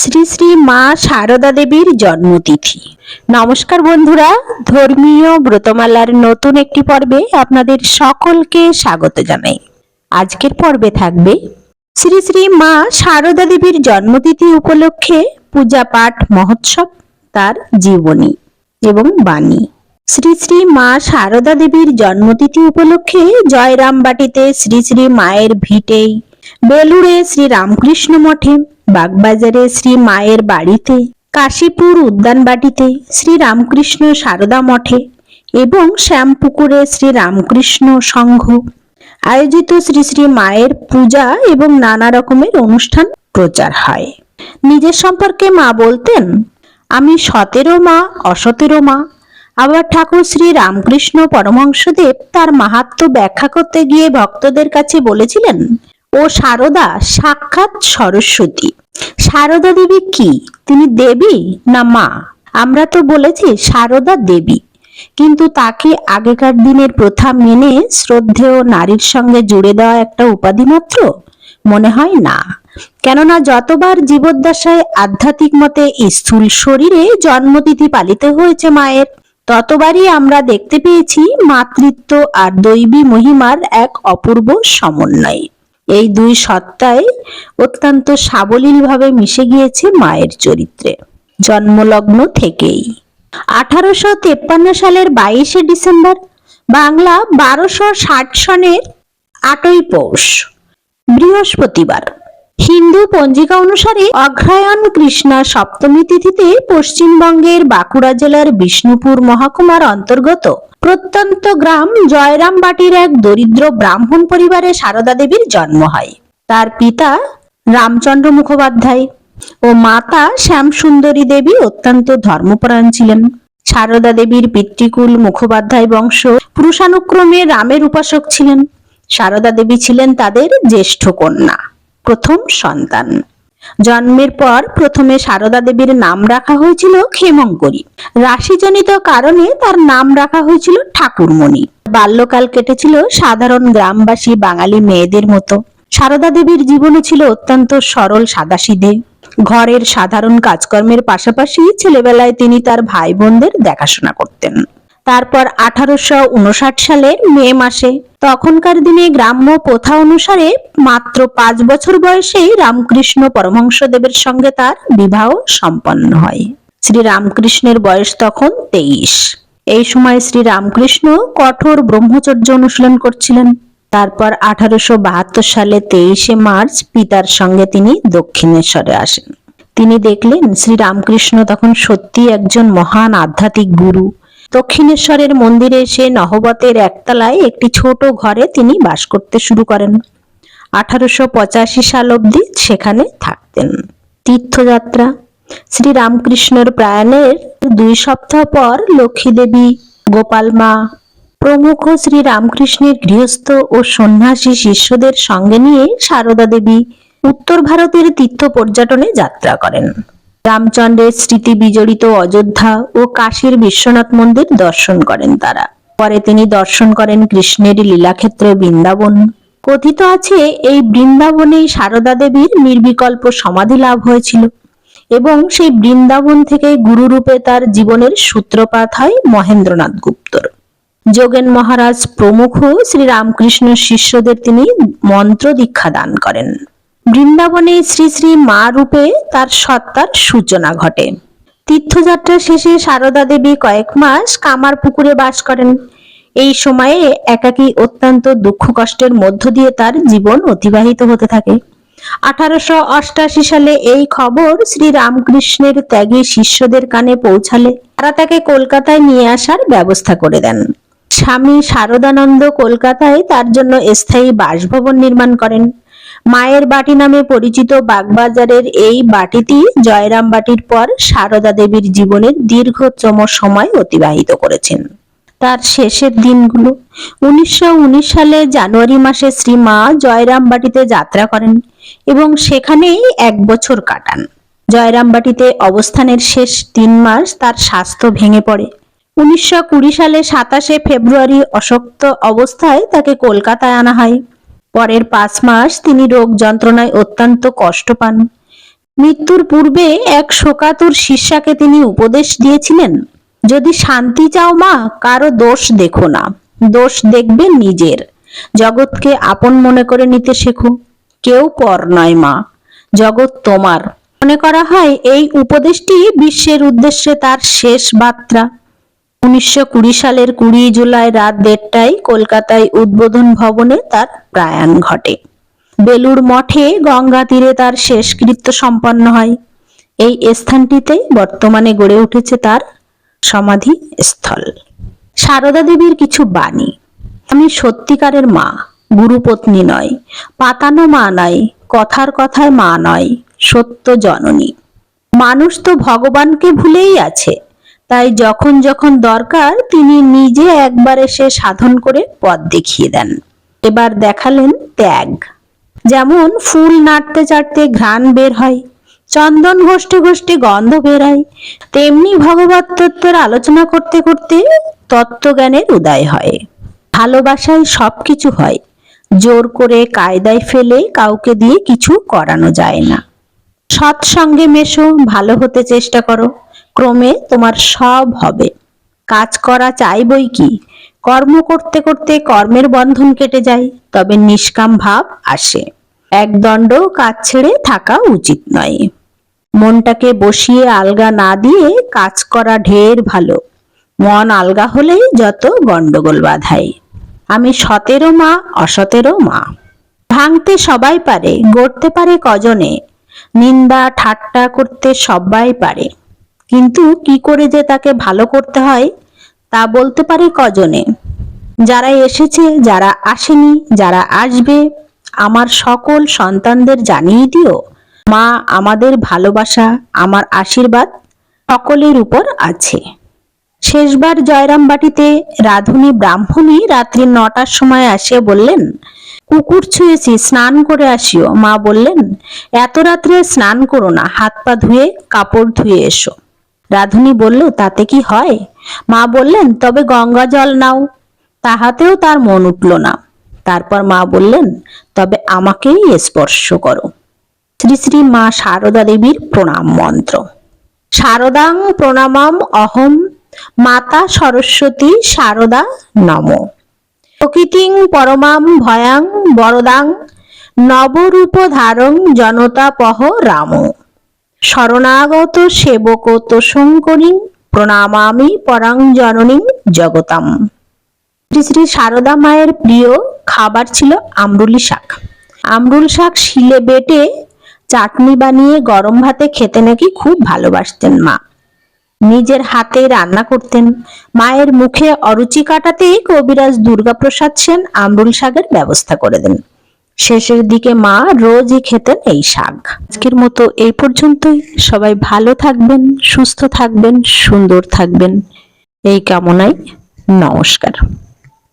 শ্রী শ্রী মা সারদা দেবীর জন্মতিথি। নমস্কার বন্ধুরা, ধর্মীয় ব্রতমালার নতুন একটি পর্বে আপনাদের সকলকে স্বাগত জানাই। আজকের পর্বে থাকবে শ্রী শ্রী মা সারদা দেবীর জন্মতিথি উপলক্ষে পূজা পাঠ মহোৎসব, তার জীবনী এবং বাণী। শ্রী শ্রী মা সারদা দেবীর জন্মতিথি উপলক্ষে জয়রামবাটিতে শ্রী শ্রী মায়ের ভিটেই বেলুড়ে শ্রী রামকৃষ্ণ মঠে, বাগবাজারে শ্রী মায়ের বাড়িতে, কাশীপুর উদ্যানবাটিতে শ্রী রামকৃষ্ণ সারদা মঠে এবং শ্যামপুকুরে শ্রী রামকৃষ্ণ সংঘ। আয়োজিত শ্রী শ্রী মায়ের পূজা এবং নানা রকমের অনুষ্ঠান প্রচার হয়। নিজের সম্পর্কে মা বলতেন, আমি সতেরো মা, অসতেরো মা। আবার ঠাকুর শ্রী রামকৃষ্ণ পরমহংসদেব তার মাহাত্ম্য ব্যাখ্যা করতে গিয়ে ভক্তদের কাছে বলেছিলেন ও সারদা সাক্ষাৎ সরস্বতী। সারদা দেবী কি? তিনি দেবী না মা? আমরা তো বলেছি সারদা দেবী। কিন্তু তাকে আগেকার দিনের প্রথা মেনে শ্রদ্ধেয় নারীর সঙ্গে জুড়ে দেওয়া একটা উপাধি মাত্র? মনে হয় না। কেননা যতবার জীবদ্দশায় আধ্যাত্মিক মতে স্থূল শরীরে জন্মতিথি পালিত হয়েছে মায়ের, ততবারই আমরা দেখতে পেয়েছি মাতৃত্ব আর দৈবী মহিমার এক অপূর্ব সমন্বয়। এই দুই সত্তায় অত্যন্ত সাবলীলভাবে মিশে গিয়েছে মায়ের চরিত্রে। জন্মলগ্ন থেকেই। আঠারোশো তেপ্পান্ন সালের বাইশে ডিসেম্বর, বাংলা বারোশো ষাট সনের আটই পৌষ, বৃহস্পতিবার। হিন্দু পঞ্জিকা অনুসারে অগ্রহায়ণ কৃষ্ণা সপ্তমী তিথিতে পশ্চিমবঙ্গের বাঁকুড়া জেলার বিষ্ণুপুর মহকুমার অন্তর্গত। প্রত্যন্ত গ্রাম জয়রাম জয়রামবাটির এক দরিদ্র ব্রাহ্মণ পরিবারে সারদা দেবীর জন্ম হয়। তার পিতা রামচন্দ্র মুখোপাধ্যায় ও মাতা শ্যামসুন্দরী দেবী অত্যন্ত ধর্মপরায়ণ ছিলেন। সারদা দেবীর পিতৃকুল মুখোপাধ্যায় বংশ পুরুষানুক্রমে রামের উপাসক ছিলেন। সারদা দেবী ছিলেন তাদের জ্যেষ্ঠ কন্যা। প্রথম সন্তান। জন্মের পর প্রথমে সারদা দেবীর নাম রাখা হয়েছিল ক্ষেমঙ্করী। রাশিজনিত কারণে তার নাম রাখা হয়েছিল ঠাকুরমণি। বাল্যকাল কেটেছিল সাধারণ গ্রামবাসী বাঙালি মেয়েদের মতো। সারদা দেবীর জীবনে ছিল অত্যন্ত সরল সাদাসিধে। ঘরের সাধারণ কাজকর্মের পাশাপাশি ছেলেবেলায় তিনি তার ভাই বোনদের দেখাশোনা করতেন। তারপর আঠারোশো উনষাট সালের মে মাসে। তখনকার দিনে গ্রাম্য প্রথা অনুসারে মাত্র পাঁচ বছর বয়সেই রামকৃষ্ণ পরমহংসদেবের সঙ্গে তার বিবাহ সম্পন্ন হয়। শ্রী রামকৃষ্ণের বয়স তখন তেইশ। এই সময় শ্রী রামকৃষ্ণ কঠোর ব্রহ্মচর্য অনুশীলন করছিলেন। তারপর আঠারোশো বাহাত্তর সালে তেইশে মার্চ পিতার সঙ্গে তিনি দক্ষিণেশ্বরে আসেন। তিনি দেখলেন শ্রী রামকৃষ্ণ তখন সত্যি একজন মহান আধ্যাত্মিক গুরু। দক্ষিণেশ্বরের মন্দিরে এসে নহবতের একতলায় একটি ছোট ঘরে তিনি বাস করতে শুরু করেন। আঠারোশো পঁচাশি সাল অবধি সেখানে থাকতেন। তীর্থযাত্রা। শ্রী রামকৃষ্ণর প্রয়াণের দুই সপ্তাহ পর লক্ষ্মী দেবী গোপাল মা, প্রমুখ শ্রী রামকৃষ্ণের গৃহস্থ ও সন্ন্যাসী শিষ্যদের সঙ্গে নিয়ে সারদা দেবী উত্তর ভারতের তীর্থ পর্যটনে যাত্রা করেন। রামচন্দ্রের স্মৃতি বিজড়িত অযোধ্যা ও কাশীর বিশ্বনাথ মন্দির দর্শন করেন তারা। পরে তিনি দর্শন করেন কৃষ্ণের লীলাক্ষেত্র বৃন্দাবন। কথিত আছে, এই বৃন্দাবনেই সারদা দেবীর নির্বিকল্প সমাধি লাভ হয়েছিল এবং সেই বৃন্দাবন থেকে গুরুরূপে তার জীবনের সূত্রপাত হয় মহেন্দ্রনাথ গুপ্তর। যোগেন মহারাজ প্রমুখ শ্রীরামকৃষ্ণ শিষ্যদের তিনি মন্ত্র দীক্ষা দান করেন। বৃন্দাবনে শ্রী শ্রী মা রূপে তার সত্তার সূচনা ঘটে। তীর্থযাত্রা শেষে সারদা দেবী কয়েক মাস কামার পুকুরে বাস করেন। এই সময়ে একাকী অত্যন্ত দুঃখ কষ্টের মধ্য দিয়ে তার জীবন অতিবাহিত হতে থাকে। আঠারোশো অষ্টাশি সালে এই খবর শ্রী রামকৃষ্ণের ত্যাগী শিষ্যদের কানে পৌঁছালে তারা তাকে কলকাতায় নিয়ে আসার ব্যবস্থা করে দেন। স্বামী শারদানন্দ কলকাতায় তার জন্য স্থায়ী বাসভবন নির্মাণ করেন। মায়ের বাটি নামে পরিচিত বাগবাজারের এই বাটিটি জয়রাম বাটির পর সারদা দেবীর জীবনের দীর্ঘতম সময় অতিবাহিত করেছেন। তার শেষের দিনগুলো। উনিশশো সালে জানুয়ারি মাসে শ্রী মা জয়রামবাটিতে যাত্রা করেন এবং সেখানেই এক বছর কাটান। জয়রামবাটিতে অবস্থানের শেষ তিন মাস তার স্বাস্থ্য ভেঙে পড়ে। উনিশশো কুড়ি সালে সাতাশে ফেব্রুয়ারি অশক্ত অবস্থায় তাকে কলকাতায় আনা হয়। পরের পাঁচ মাস তিনি রোগ যন্ত্রণায় অত্যন্ত কষ্ট পান। মৃত্যুর পূর্বে এক শোকাতুর শিষ্যাকে তিনি উপদেশ দিয়েছিলেন, যদি শান্তি চাও মা, কারও দোষ দেখো না। দোষ দেখবে নিজের। জগৎকে আপন মনে করে নিতে শেখো। কেউ পর নয় মা, জগৎ তোমার। মনে করা হয় এই উপদেশটি বিশ্বের উদ্দেশ্যে তার শেষ বার্তা। উনিশশো কুড়ি সালের কুড়ি জুলাই রাত দেড়টায় কলকাতায় উদ্বোধন ভবনে তার প্রয়াণ ঘটে। বেলুর মঠে গঙ্গা তীরে তার শেষকৃত্য সম্পন্ন হয়। এই স্থানটিতেই বর্তমানে গড়ে উঠেছে তার সমাধি স্থল সারদা দেবীর কিছু বাণী। আমি সত্যিকারের মা, গুরুপত্নী নয়, পাতানো মা নয়, কথার কথায় মা নয়, সত্য জননী। মানুষ তো ভগবানকে ভুলেই আছে। তাই যখন যখন দরকার, তিনি নিজে একবার এসে সাধন করে পথ দেখিয়ে দেন। এবার দেখালেন ত্যাগ। যেমন ফুল নাড়তে চাড়তে ঘ্রাণ বের হয়, চন্দন ঘষ্টে ঘষ্টে গন্ধ বের হয়, তেমনি ভগবত তত্ত্বের আলোচনা করতে করতে তত্ত্বজ্ঞানের উদয় হয়। ভালোবাসায় সবকিছু হয়, জোর করে কায়দায় ফেলে কাউকে দিয়ে কিছু করানো যায় না। সৎসঙ্গে মেশো, ভালো হতে চেষ্টা করো। ক্রমে তোমার সব হবে। কাজ করা চাই বই কি? কর্ম করতে করতে কর্মের বন্ধন কেটে যায়, তবে নিষ্কাম ভাব আসে। একদণ্ড কাজ ছেড়ে থাকা উচিত নয়। মনটাকে বসিয়ে আলগা না দিয়ে কাজ করা ঢের ভালো। মন আলগা হলেই যত গন্ডগোল বাধায়। আমি সতেরো মা, অসতেরো মা। ভাঙতে সবাই পারে, গড়তে পারে কজনে। নিন্দা, ঠাট্টা করতে সবাই পারে। কিন্তু কি করে যে তাকে ভালো করতে হয়, তা বলতে পারে কজনে। যারা এসেছে, যারা আসেনি, যারা আসবে, আমার সকল সন্তানদের জানিয়ে দিও। মা, আমাদের ভালোবাসা, আমার আশীর্বাদ সকলের উপর আছে। শেষবার জয়রামবাটিতে রাধুনী ব্রাহ্মণী রাত্রি নটার সময় আসিয়া বললেন, কুকুর ছুঁয়েছি, স্নান করে আসিও। মা বললেন, এত রাত্রে স্নান করো না, হাত পা ধুয়ে কাপড় ধুয়ে এসো। রাধুনী বলল, তাতে কি হয়? মা বললেন, তবে গঙ্গা জল নাও। তাহাতেও তার মন উঠল না। তারপর মা বললেন, তবে আমাকেই স্পর্শ করো। শ্রী শ্রী মা শারদা দেবীর প্রণাম মন্ত্র। শারদাং প্রণামাম অহম মাতা সরস্বতী শারদা নম। প্রকৃতিং পরমাম ভয়াং বরদাং নবরূপ ধারং জনতা পহ রাম। শরণাগত সেবক তোষঙ্করিং প্রণামামি পরাং জননীং জগতাম। শ্রী শ্রী সারদা মায়ের প্রিয় খাবার ছিল আমরুলি শাক। আমরুল শাক শিলে বেটে চাটনি বানিয়ে গরম ভাতে খেতে নাকি খুব ভালোবাসতেন মা। নিজের হাতে রান্না করতেন। মায়ের মুখে অরুচি কাটাতেই কবিরাজ দুর্গাপ্রসাদ সেন আমরুল শাকের ব্যবস্থা করে দেন। শেষের দিকে মা রোজই খেতেন এই শাক। আজকের মতো এই পর্যন্তই। সবাই ভালো থাকবেন, সুস্থ থাকবেন, সুন্দর থাকবেন। এই কামনায় নমস্কার।